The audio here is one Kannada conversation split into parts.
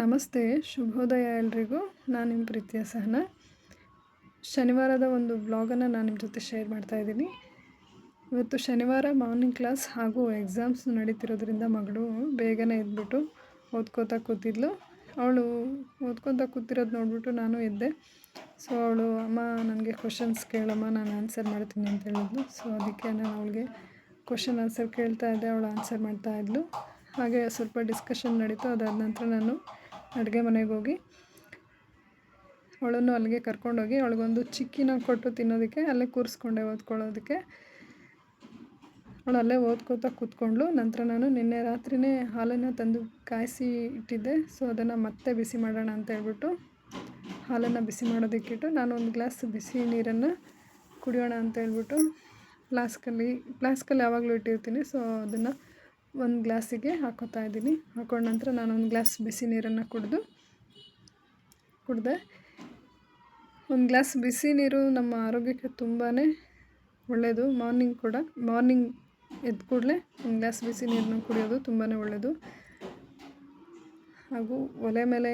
ನಮಸ್ತೆ, ಶುಭೋದಯ ಎಲ್ರಿಗೂ. ನಾನು ನಿಮ್ಮ ಪ್ರೀತಿಯ ಸಹನ. ಶನಿವಾರದ ಒಂದು ಬ್ಲಾಗನ್ನು ನಾನು ನಿಮ್ಮ ಜೊತೆ ಶೇರ್ ಮಾಡ್ತಾ ಇದ್ದೀನಿ. ಇವತ್ತು ಶನಿವಾರ ಮಾರ್ನಿಂಗ್ ಕ್ಲಾಸ್ ಹಾಗೂ ಎಕ್ಸಾಮ್ಸ್ ನಡೀತಿರೋದ್ರಿಂದ ಮಗಳು ಬೇಗನೆ ಎದ್ಬಿಟ್ಟು ಓದ್ಕೋತಾ ಕೂತಿದ್ಲು. ಅವಳು ಓದ್ಕೊತಾ ಕೂತಿರೋದು ನೋಡ್ಬಿಟ್ಟು ನಾನು ಎದ್ದೆ. ಸೊ ಅವಳು, ಅಮ್ಮ, ನನಗೆ ಕ್ವಶನ್ಸ್ ಕೇಳಮ್ಮ, ನಾನು ಆನ್ಸರ್ ಮಾಡ್ತೀನಿ ಅಂತ ಹೇಳಿದ್ಲು. ಸೊ ಅದಕ್ಕೆ ನಾನು ಅವಳಿಗೆ ಕ್ವಶನ್ ಆನ್ಸರ್ ಕೇಳ್ತಾ ಇದ್ದೆ, ಅವಳು ಆನ್ಸರ್ ಮಾಡ್ತಾ ಇದ್ಲು. ಹಾಗೆ ಸ್ವಲ್ಪ ಡಿಸ್ಕಷನ್ ನಡೀತು. ಅದಾದ ನಂತರ ನಾನು ಅಡುಗೆ ಮನೆಗೆ ಹೋಗಿ. ಅವಳನ್ನು ಅಲ್ಲಿಗೆ ಕರ್ಕೊಂಡೋಗಿ ಅವಳಿಗೊಂದು ಚಿಕ್ಕಿನ ಕೊಟ್ಟು ತಿನ್ನೋದಕ್ಕೆ, ಅಲ್ಲೇ ಕೂರಿಸ್ಕೊಂಡೆ ಓದ್ಕೊಳ್ಳೋದಕ್ಕೆ. ಅವಳು ಅಲ್ಲೇ ಓದ್ಕೋತಾ ಕೂತ್ಕೊಂಡ್ಳು. ನಂತರ ನಾನು ನಿನ್ನೆ ರಾತ್ರಿಯೇ ಹಾಲನ್ನು ತಂದು ಕಾಯಿಸಿ ಇಟ್ಟಿದ್ದೆ. ಸೊ, ಅದನ್ನು ಮತ್ತೆ ಬಿಸಿ ಮಾಡೋಣ ಅಂತ ಹೇಳ್ಬಿಟ್ಟು ಹಾಲನ್ನು ಬಿಸಿ ಮಾಡೋದಕ್ಕಿಟ್ಟು ನಾನು ಒಂದು ಗ್ಲಾಸ್ ಬಿಸಿ ನೀರನ್ನು ಕುಡಿಯೋಣ ಅಂತ ಹೇಳ್ಬಿಟ್ಟು, ಫ್ಲಾಸ್ಕಲ್ಲಿ ಫ್ಲಾಸ್ಕಲ್ಲಿ ಯಾವಾಗಲೂ ಇಟ್ಟಿರ್ತೀನಿ. ಸೊ, ಅದನ್ನು ಒಂದು ಗ್ಲಾಸಿಗೆ ಹಾಕೋತಾ ಇದ್ದೀನಿ. ಹಾಕೊಂಡ ನಂತರ ನಾನು ಒಂದು ಗ್ಲಾಸ್ ಬಿಸಿ ನೀರನ್ನು ಕುಡಿದು, ಕುಡಿದೆ. ಒಂದು ಗ್ಲಾಸ್ ಬಿಸಿ ನೀರು ನಮ್ಮ ಆರೋಗ್ಯಕ್ಕೆ ತುಂಬಾ ಒಳ್ಳೆಯದು ಮಾರ್ನಿಂಗ್ ಕೂಡ, ಮಾರ್ನಿಂಗ್ ಎದ್ದ ಕೂಡಲೇ ಒಂದು ಗ್ಲಾಸ್ ಬಿಸಿ ನೀರನ್ನ ಕುಡಿಯೋದು ತುಂಬಾ ಒಳ್ಳೆಯದು ಹಾಗೂ ಒಲೆ ಮೇಲೆ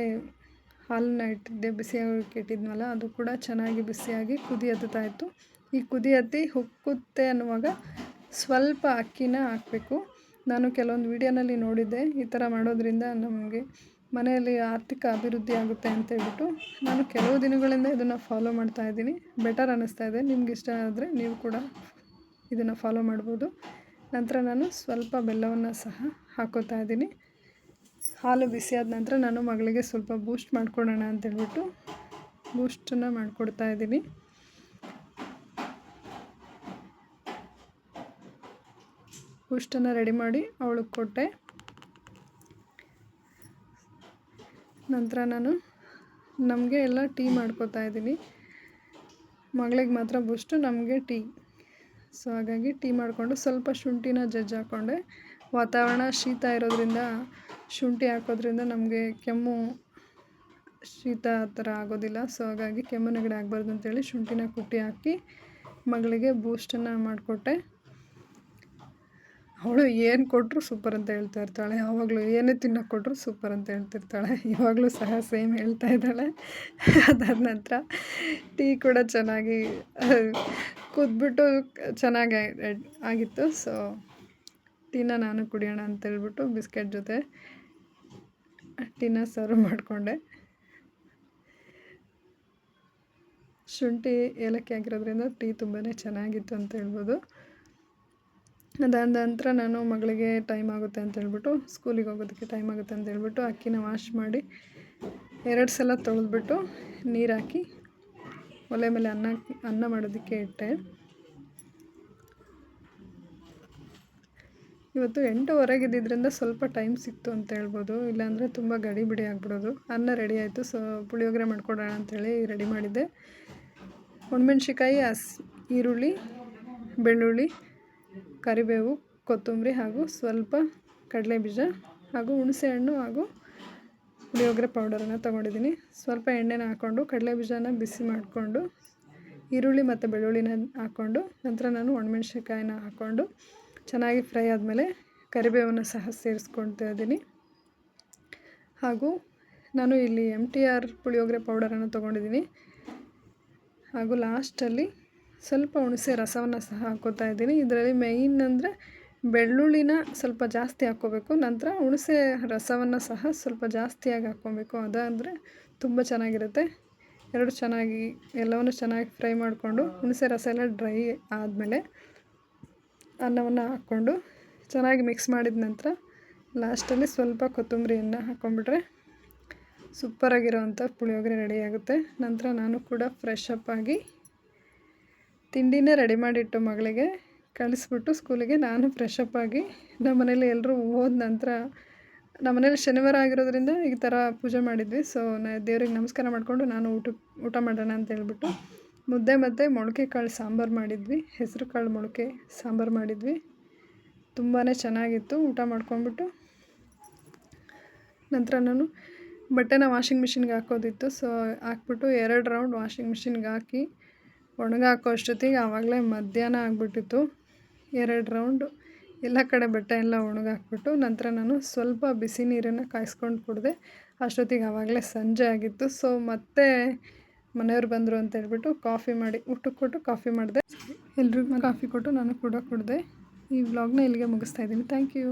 ಹಾಲನ್ನ ಇಟ್ಟಿದ್ದೆ ಬಿಸಿಯಾಗಿ ಇಟ್ಟಿದ್ನಲ್ಲ, ಅದು ಕೂಡ ಚೆನ್ನಾಗಿ ಬಿಸಿಯಾಗಿ ಕುದಿ ಹತ್ತುತ್ತಾ ಈ ಕುದಿ ಹತ್ತಿ ಹುಕ್ಕುತ್ತೆ ಅನ್ನುವಾಗ ಸ್ವಲ್ಪ ಅಕ್ಕಿನ ಹಾಕಬೇಕು. ನಾನು ಕೆಲವೊಂದು ವೀಡಿಯೋನಲ್ಲಿ ನೋಡಿದ್ದೆ. ಈ ಥರ ಮಾಡೋದ್ರಿಂದ ನಮಗೆ ಮನೆಯಲ್ಲಿ ಆರ್ಥಿಕ ಅಭಿವೃದ್ಧಿ ಆಗುತ್ತೆ ಅಂತ ಹೇಳ್ಬಿಟ್ಟು ನಾನು ಕೆಲವು ದಿನಗಳಿಂದ ಇದನ್ನು ಫಾಲೋ ಮಾಡ್ತಾ ಇದ್ದೀನಿ. ಬೆಟರ್ ಅನ್ನಿಸ್ತಾ ಇದೆ. ನಿಮ್ಗೆ ಇಷ್ಟ ಆದರೆ ನೀವು ಕೂಡ ಇದನ್ನು ಫಾಲೋ ಮಾಡ್ಬೋದು. ನಂತರ ನಾನು ಸ್ವಲ್ಪ ಬೆಲ್ಲವನ್ನು ಸಹ ಹಾಕೋತಾ ಇದ್ದೀನಿ. ಹಾಲು ಬಿಸಿಯಾದ ನಂತರ ನಾನು ಮಗಳಿಗೆ ಸ್ವಲ್ಪ ಬೂಸ್ಟ್ ಮಾಡ್ಕೊಡೋಣ ಅಂತೇಳ್ಬಿಟ್ಟು ಬೂಸ್ಟನ್ನು ಮಾಡಿಕೊಡ್ತಾ ಇದ್ದೀನಿ. ಬೂಸ್ಟನ್ನು ರೆಡಿ ಮಾಡಿ ಅವಳಿಗೆ ಕೊಟ್ಟೆ. ನಂತರ ನಾನು ನಮಗೆ ಎಲ್ಲ ಟೀ ಮಾಡ್ಕೋತಾ ಇದ್ದೀನಿ. ಮಗಳಿಗೆ ಮಾತ್ರ ಬೂಸ್ಟು ನಮಗೆ ಟೀ. ಸೊ, ಹಾಗಾಗಿ ಟೀ ಮಾಡಿಕೊಂಡು ಸ್ವಲ್ಪ ಶುಂಠಿನ ಜಜ್ಜಿ ಹಾಕ್ಕೊಂಡೆ ವಾತಾವರಣ ಶೀತ ಇರೋದ್ರಿಂದ, ಶುಂಠಿ ಹಾಕೋದ್ರಿಂದ ನಮಗೆ ಕೆಮ್ಮು ಶೀತ ಆ ಥರ ಆಗೋದಿಲ್ಲ. ಸೊ, ಹಾಗಾಗಿ ಕೆಮ್ಮು ನೆಗಡಿ ಆಗಬಾರ್ದು ಅಂತೇಳಿ ಶುಂಠಿನ ಕುಟ್ಟಿ ಹಾಕಿ ಮಗಳಿಗೆ ಬೂಸ್ಟನ್ನು ಮಾಡಿಕೊಟ್ಟೆ. ಅವಳು ಏನು ಕೊಟ್ಟರು ಸೂಪರ್ ಅಂತ ಹೇಳ್ತಾ ಇರ್ತಾಳೆ. ಯಾವಾಗಲೂ ಏನೇ ತಿನ್ನೋಕೆ ಕೊಟ್ಟರು ಸೂಪರ್ ಅಂತ ಹೇಳ್ತಿರ್ತಾಳೆ ಇವಾಗಲೂ ಸಹ ಸೇಮ್ ಹೇಳ್ತಾ ಇದ್ದಾಳೆ. ಅದಾದ ನಂತರ ಟೀ ಕೂಡ ಚೆನ್ನಾಗಿ ಕುದ್ಬಿಟ್ಟು ಚೆನ್ನಾಗಿ ಆಗಿತ್ತು. ಸೊ ಟೀನ ನಾನು ಕುಡಿಯೋಣ ಅಂತೇಳ್ಬಿಟ್ಟು ಬಿಸ್ಕೆಟ್ ಜೊತೆ ಟೀನ ಸರ್ವ್ ಮಾಡಿಕೊಂಡೆ. ಶುಂಠಿ ಏಲಕ್ಕಿ ಹಾಕಿರೋದ್ರಿಂದ ಟೀ ತುಂಬಾ ಚೆನ್ನಾಗಿತ್ತು ಅಂತ ಹೇಳ್ಬೋದು. ಅದಾದ ನಂತರ ನಾನು ಮಗಳಿಗೆ ಟೈಮ್ ಆಗುತ್ತೆ ಅಂತ ಹೇಳ್ಬಿಟ್ಟು ಸ್ಕೂಲಿಗೆ ಹೋಗೋದಕ್ಕೆ ಟೈಮ್ ಆಗುತ್ತೆ ಅಂತ ಹೇಳ್ಬಿಟ್ಟು ಅಕ್ಕಿನ ವಾಶ್ ಮಾಡಿ ಎರಡು ಸಲ ತೊಳೆದ್ಬಿಟ್ಟು ನೀರು ಹಾಕಿ ಒಲೆ ಮೇಲೆ ಅನ್ನ ಅನ್ನ ಮಾಡೋದಕ್ಕೆ ಇಟ್ಟೆ. ಇವತ್ತು ಎಂಟುವರೆಗೆ ಇದ್ದಿದ್ದರಿಂದ ಸ್ವಲ್ಪ ಟೈಮ್ ಸಿಕ್ತು ಅಂತ ಹೇಳ್ಬೋದು. ಇಲ್ಲಾಂದರೆ ತುಂಬ ಗಡಿ ಬಿಡಿ ಆಗಿಬಿಡೋದು. ಅನ್ನ ರೆಡಿ ಆಯಿತು ಸೊ ಪುಳಿಯೋಗರೆ ಮಾಡ್ಕೊಡೋಣ ಅಂಥೇಳಿ ರೆಡಿ ಮಾಡಿದ್ದೆ. ಒಣಮೆಣ್ಸಿಕಾಯಿ ಹಸಿ ಈರುಳ್ಳಿ, ಬೆಳ್ಳುಳ್ಳಿ ಕರಿಬೇವು, ಕೊತ್ತಂಬರಿ ಹಾಗೂ ಸ್ವಲ್ಪ ಕಡಲೆ ಬೀಜ ಹಾಗೂ ಹುಣಸೆಹಣ್ಣು ಹಾಗೂ ಪುಳಿಯೋಗರೆ ಪೌಡರನ್ನು ತೊಗೊಂಡಿದ್ದೀನಿ. ಸ್ವಲ್ಪ ಎಣ್ಣೆನ ಹಾಕ್ಕೊಂಡು ಕಡಲೆ ಬೀಜನ ಬಿಸಿ ಮಾಡಿಕೊಂಡು, ಈರುಳ್ಳಿ ಮತ್ತು ಬೆಳ್ಳುಳ್ಳಿನ ಹಾಕ್ಕೊಂಡು ನಂತರ ನಾನು ಒಣಮೆಣ್ಸಿನ್ಕಾಯಿನ ಹಾಕ್ಕೊಂಡು ಚೆನ್ನಾಗಿ ಫ್ರೈ ಆದಮೇಲೆ ಕರಿಬೇವನ್ನು ಸಹ ಸೇರಿಸ್ಕೊಳ್ತಾ ಇದ್ದೀನಿ. ಹಾಗೂ ನಾನು ಇಲ್ಲಿ ಎಂ ಟಿ ಆರ್ ಪುಳಿಯೋಗರೆ ಪೌಡರನ್ನು ತೊಗೊಂಡಿದ್ದೀನಿ. ಹಾಗೂ ಲಾಸ್ಟಲ್ಲಿ ಸ್ವಲ್ಪ ಹುಣಸೆ ರಸವನ್ನು ಸಹ ಹಾಕೋತಾ ಇದ್ದೀನಿ. ಇದರಲ್ಲಿ ಮೇಯ್ನ್ ಅಂದರೆ ಬೆಳ್ಳುಳ್ಳಿನ ಸ್ವಲ್ಪ ಜಾಸ್ತಿ ಹಾಕ್ಕೋಬೇಕು. ನಂತರ ಹುಣಸೆ ರಸವನ್ನು ಸಹ ಸ್ವಲ್ಪ ಜಾಸ್ತಿಯಾಗಿ ಹಾಕ್ಕೊಬೇಕು. ಅದಾದರೆ ತುಂಬ ಚೆನ್ನಾಗಿರುತ್ತೆ. ಎರಡು ಚೆನ್ನಾಗಿ, ಎಲ್ಲವನ್ನು ಚೆನ್ನಾಗಿ ಫ್ರೈ ಮಾಡಿಕೊಂಡು ಹುಣಸೆ ರಸ ಎಲ್ಲ ಡ್ರೈ ಆದಮೇಲೆ ಅನ್ನವನ್ನು ಹಾಕ್ಕೊಂಡು ಚೆನ್ನಾಗಿ ಮಿಕ್ಸ್ ಮಾಡಿದ ನಂತರ ಲಾಸ್ಟಲ್ಲಿ ಸ್ವಲ್ಪ ಕೊತ್ತಂಬರಿಯನ್ನು ಹಾಕ್ಕೊಂಬಿಟ್ರೆ ಸೂಪರಾಗಿರೋವಂಥ ಪುಳಿಯೋಗರೆ ರೆಡಿಯಾಗುತ್ತೆ ನಂತರ ನಾನು ಕೂಡ ಫ್ರೆಶ್ ಅಪ್ ಆಗಿ ತಿಂಡಿನೇ ರೆಡಿ ಮಾಡಿಟ್ಟು ಮಗಳಿಗೆ ಕಳಿಸ್ಬಿಟ್ಟು ಸ್ಕೂಲಿಗೆ ನಾನು ಫ್ರೆಶ್ ಅಪ್ ಆಗಿ ನಮ್ಮ ಮನೇಲಿ ಎಲ್ಲರೂ ಹೋದ ನಂತರ ನಮ್ಮ ಮನೇಲಿ ಶನಿವಾರ ಆಗಿರೋದ್ರಿಂದ ಈ ಥರ ಪೂಜೆ ಮಾಡಿದ್ವಿ. ಸೊ ನಾ ದೇವ್ರಿಗೆ ನಮಸ್ಕಾರ ಮಾಡಿಕೊಂಡು ನಾನು ಊಟ ಊಟ ಮಾಡೋಣ ಅಂತ ಹೇಳ್ಬಿಟ್ಟು ಮುದ್ದೆ ಮತ್ತು ಮೊಳಕೆ ಕಾಳು ಸಾಂಬಾರು ಮಾಡಿದ್ವಿ. ಹೆಸರು ಕಾಳು ಮೊಳಕೆ ಸಾಂಬಾರು ಮಾಡಿದ್ವಿ. ತುಂಬಾ ಚೆನ್ನಾಗಿತ್ತು. ಊಟ ಮಾಡ್ಕೊಂಬಿಟ್ಟು ನಂತರ ನಾನು ಬಟ್ಟೆನ ವಾಷಿಂಗ್ ಮಿಷಿನ್ಗೆ ಹಾಕೋದಿತ್ತು. ಸೊ ಹಾಕ್ಬಿಟ್ಟು ಎರಡು ರೌಂಡ್ ವಾಷಿಂಗ್ ಮಿಷಿನ್ಗೆ ಹಾಕಿ ಒಣಗಾಕೋ ಅಷ್ಟೊತ್ತಿಗೆ ಆವಾಗಲೇ ಮಧ್ಯಾಹ್ನ ಆಗಿಬಿಟ್ಟಿತ್ತು. ಎರಡು ರೌಂಡು ಎಲ್ಲ ಕಡೆ ಬೆಟ್ಟ ಎಲ್ಲ ಒಣಗಾಕ್ಬಿಟ್ಟು ನಂತರ ನಾನು ಸ್ವಲ್ಪ ಬಿಸಿ ನೀರನ್ನು ಕಾಯಿಸ್ಕೊಂಡು ಕುಡಿದೆ. ಅಷ್ಟೊತ್ತಿಗೆ ಆವಾಗಲೇ ಸಂಜೆ ಆಗಿತ್ತು. ಸೊ ಮತ್ತೆ ಮನೆಯವ್ರು ಬಂದರು ಅಂತ ಹೇಳ್ಬಿಟ್ಟು ಕಾಫಿ ಮಾಡಿ, ಊಟಕ್ಕೆ ಕೊಟ್ಟು ಕಾಫಿ ಮಾಡಿದೆ. ಎಲ್ರಿಗೂ ಕಾಫಿ ಕೊಟ್ಟು ನಾನು ಕೂಡ ಕುಡಿದೆ. ಈ ವ್ಲಾಗ್ನ ಇಲ್ಲಿಗೆ ಮುಗಿಸ್ತಾ ಇದ್ದೀನಿ. Thank you